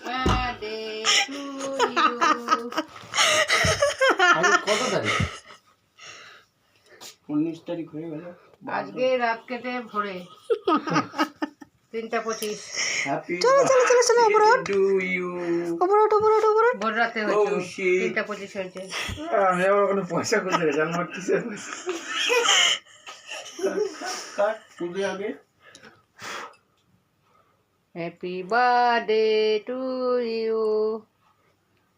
Birthday to you কত তারিখ উনিশ তারিখ হয়ে গেল আজকে রাত কেটে ভোরে। তিনটা পঁচিশ। চলো চলো চলো চলো ওপরে ওঠ টু ওঠ ওপরে ওঠ ওপরে ওঠ। ভোর রাতে Oh, হয়েছে তিনটা পঁচিশ হয়েছে। আমি আবার কোনো পয়সা করতে গেছি কিসের পয়সা। কাট পুজো আগে। হ্যাপি বার্থডে টু ইউ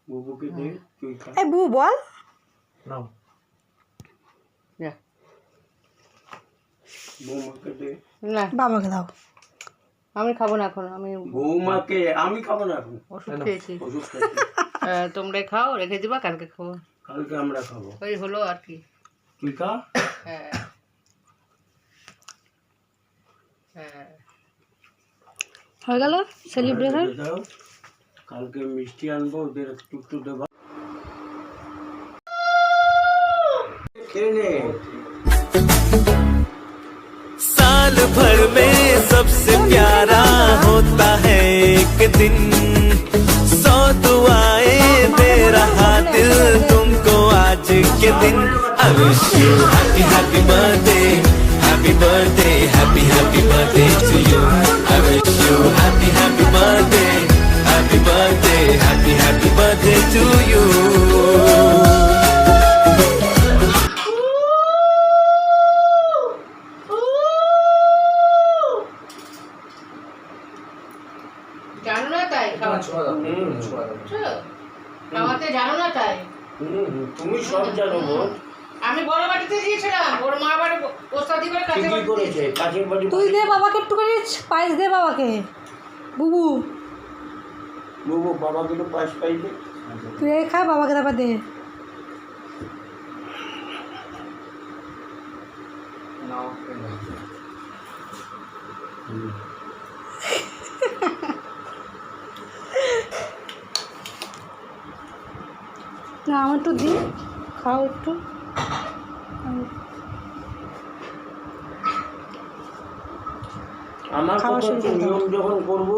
বুবুকে দে তুই খা এই বু বল নাও বৌমাকে দে না. বাবাকে দাও আমি খাব না এখন আমি বৌমাকে আমি খাব না এখন। ওষুধ খেয়েছি। ওষুধ তোমরাই খাও রেখে দিবা কালকে খাব। কালকে আমরা খাব। ওই হলো আর কি। তুই খা। হ্যাঁ। হ্যাঁ। হয়ে গেল সেলিব্রেশন দিয়ে দাও কালকে মিষ্টি আনবো ওদের একটু একটু দেবা খেয়ে নে साल भर में सबसे प्यारा होता है एक दिन सौ दुआएं दे रहा दिल तुमको आज के दिन I wish you happy happy খাওয়া? খাওয়াতে। জানো না তাই? তুমি সব জানো বোন। আমি বড় দিয়েছিলাম ওর মা বাড়ি ওস্তাদি করে কাছে করেছে কাছের বাড়ি তুই দে বাবাকে একটুখানি পায়েস দে বাবাকে। বুবু। বুবু বাবা কিন্তু পাশ পাইবে তুই খা বাবাকে তারপর দে। নাও এই নাও। না আমার একটু দিন খাও একটু আমার। নিয়ম যখন করব